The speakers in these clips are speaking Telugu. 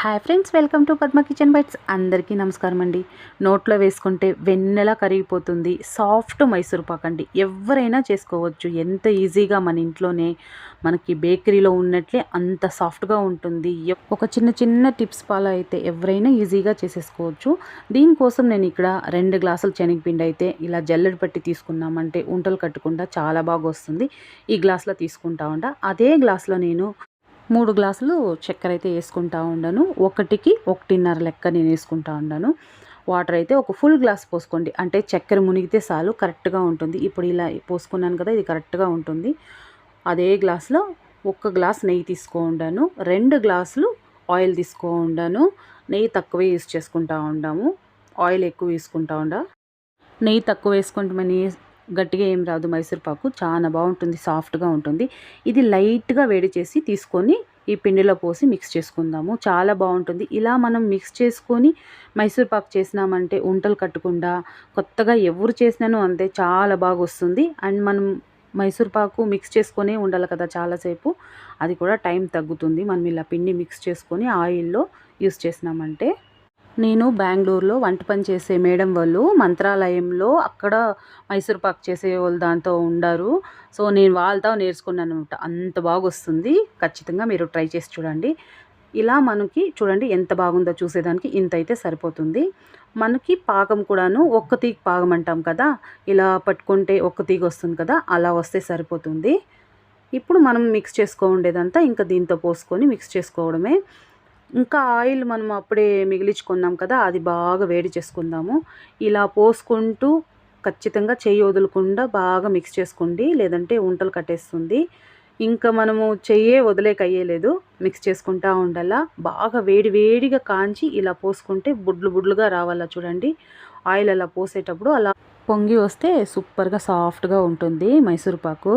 Hi friends welcome to Padma kitchen bites అందరికీ నమస్కారం అండి. నోట్లో వేసుకుంటే వెన్నెలా కరిగిపోతుంది సాఫ్ట్ మైసూర్ పాక్ అండి. ఎవరైనా చేసుకోవచ్చు. ఎంత ఈజీగా మన ఇంట్లోనే మనకి బేకరీలో ఉన్నట్లే అంత సాఫ్ట్గా ఉంటుంది. ఒక చిన్న చిన్న టిప్స్ ఫాలో అయితే ఎవరైనా ఈజీగా చేసేసుకోవచ్చు. దీనికోసం నేను ఇక్కడ రెండు గ్లాసులు శనగపిండి అయితే ఇలా జల్లెడ పట్టి తీసుకున్నామంటే ఉంటలు కట్టకుండా చాలా బాగా వస్తుంది. ఈ గ్లాస్లో తీసుకుంటా ఉండ. అదే గ్లాస్లో నేను మూడు గ్లాసులు చక్కెర అయితే వేసుకుంటా ఉండను. ఒకటికి ఒకటిన్నర లెక్క నేను వేసుకుంటా ఉండను. వాటర్ అయితే ఒక ఫుల్ గ్లాస్ పోసుకోండి. అంటే చక్కెర మునిగితే చాలు కరెక్ట్గా ఉంటుంది. ఇప్పుడు ఇలా పోసుకున్నాను కదా ఇది కరెక్ట్గా ఉంటుంది. అదే గ్లాస్లో ఒక్క గ్లాస్ నెయ్యి తీసుకో ఉండను. రెండు గ్లాసులు ఆయిల్ తీసుకో ఉండను. నెయ్యి తక్కువే యూస్ చేసుకుంటా ఉండాము. ఆయిల్ ఎక్కువ వేసుకుంటా ఉండ. నెయ్యి తక్కువ వేసుకుంటామని గట్టిగా ఏం రాదు మైసూర్పాకు చాలా బాగుంటుంది సాఫ్ట్గా ఉంటుంది. ఇది లైట్గా వేడి చేసి తీసుకొని ఈ పిండిలో పోసి మిక్స్ చేసుకుందాము. చాలా బాగుంటుంది. ఇలా మనం మిక్స్ చేసుకొని మైసూర్పాకు చేసినామంటే ఉంటలు కట్టకుండా కొత్తగా ఎవరు చేసినానో అంతే చాలా బాగా వస్తుంది అండ్ మనం మైసూర్పాకు మిక్స్ చేసుకొని ఉండాలి కదా చాలాసేపు. అది కూడా టైం తగ్గుతుంది. మనం ఇలా పిండి మిక్స్ చేసుకొని ఆయిల్లో యూస్ చేసినామంటే నేను బెంగళూరులో వంట పని చేసే మేడం వాళ్ళు మంత్రాలయంలో అక్కడ మైసూర్ చేసే వాళ్ళు దాంతో ఉండారు. సో నేను వాళ్ళతో నేర్చుకున్నాను అనమాట అంత బాగా వస్తుంది ఖచ్చితంగా మీరు ట్రై చేసి చూడండి. ఇలా మనకి చూడండి ఎంత బాగుందో చూసేదానికి ఇంత అయితే సరిపోతుంది. మనకి పాకం కూడాను ఒక్క తీగ పాకం అంటాం కదా ఇలా పట్టుకుంటే ఒక్క తీగ వస్తుంది కదా అలా వస్తే సరిపోతుంది. ఇప్పుడు మనం మిక్స్ చేసుకో ఉండేదంతా ఇంకా దీంతో పోసుకొని మిక్స్ చేసుకోవడమే. ఇంకా ఆయిల్ మనం అప్పుడే మిగిలించుకున్నాం కదా అది బాగా వేడి చేసుకుందాము. ఇలా పోసుకుంటూ ఖచ్చితంగా చెయ్యి వదలకుండా బాగా మిక్స్ చేసుకోండి లేదంటే ఉంటలు కట్టేస్తుంది. ఇంకా మనము చెయ్యే వదిలేక అయ్యేలేదు మిక్స్ చేసుకుంటా ఉండాలా. బాగా వేడి వేడిగా కాంచి ఇలా పోసుకుంటే బుడ్లు బుడ్లుగా రావాలా చూడండి. ఆయిల్ అలా పోసేటప్పుడు అలా పొంగి వస్తే సూపర్గా సాఫ్ట్గా ఉంటుంది మైసూరుపాకు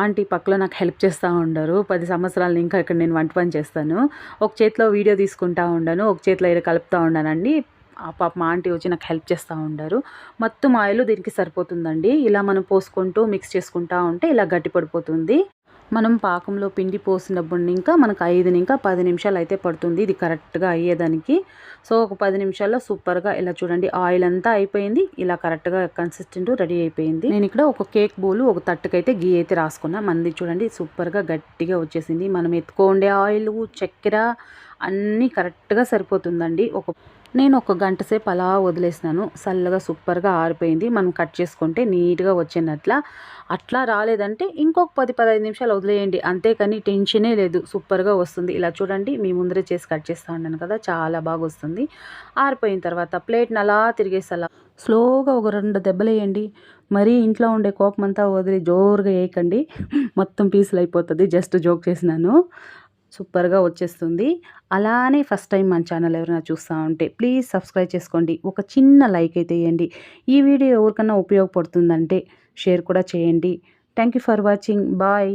ఆంటీ పక్కలో నాకు హెల్ప్ చేస్తూ ఉండరు. పది సంవత్సరాలు ఇంకా ఇక్కడ నేను వంట పని చేస్తాను. ఒక చేతిలో వీడియో తీసుకుంటా ఉండను ఒక చేతిలో ఇక్కడ కలుపుతూ ఉన్నానండి పాప మా ఆంటీ వచ్చి నాకు హెల్ప్ చేస్తూ ఉండరు. మొత్తం ఆయిల్ దీనికి సరిపోతుందండి. ఇలా మనం పోసుకుంటూ మిక్స్ చేసుకుంటూ ఉంటే ఇలా గట్టి పడిపోతుంది మనం పాకంలో పిండి పోసినప్పుడు ఇంకా మనకు ఐదు ఇంకా పది నిమిషాలు అయితే పడుతుంది. ఇది కరెక్ట్గా అయ్యేదానికి. సో ఒక పది నిమిషాల్లో సూపర్గా ఇలా చూడండి ఆయిల్ అంతా అయిపోయింది. ఇలా కరెక్ట్గా కన్సిస్టెంట్ రెడీ అయిపోయింది. నేను ఇక్కడ ఒక కేక్ బోలు ఒక తట్టుకైతే గీ అయితే రాసుకున్నా. మంది చూడండి సూపర్గా గట్టిగా వచ్చేసింది. మనం ఎత్తుకోండే ఆయిల్ చక్కెర అన్నీ కరెక్ట్గా సరిపోతుందండి. ఒక నేను ఒక గంట సేపు అలా వదిలేసినాను. చల్లగా సూపర్గా ఆరిపోయింది. మనం కట్ చేసుకుంటే నీట్గా వచ్చినట్ల. అట్లా రాలేదంటే ఇంకొక పది పదహైదు నిమిషాలు వదిలేయండి. అంతేకాని టెన్షనే లేదు. సూపర్గా వస్తుంది. ఇలా చూడండి. మీ ముందరే చేసి కట్ చేస్తూ ఉన్నాను కదా. చాలా బాగా వస్తుంది. ఆరిపోయిన తర్వాత ప్లేట్ని అలా తిరిగేసి స్లోగా ఒక రెండు దెబ్బలు వేయండి మరీ ఇంట్లో ఉండే కోపం అంతా వదిలి జోరుగా వేయకండి. మొత్తం పీసులు అయిపోతుంది. జస్ట్ జోక్ చేసినాను. సూపర్గా వచ్చేస్తుంది. అలానే ఫస్ట్ టైం మన ఛానల్ ఎవరైనా చూస్తూ ఉంటే ప్లీజ్ సబ్స్క్రైబ్ చేసుకోండి. ఒక చిన్న లైక్ అయితే వేయండి ఈ వీడియో ఎవరికన్నా ఉపయోగపడుతుందంటే షేర్ కూడా చేయండి. Thank you for watching. Bye.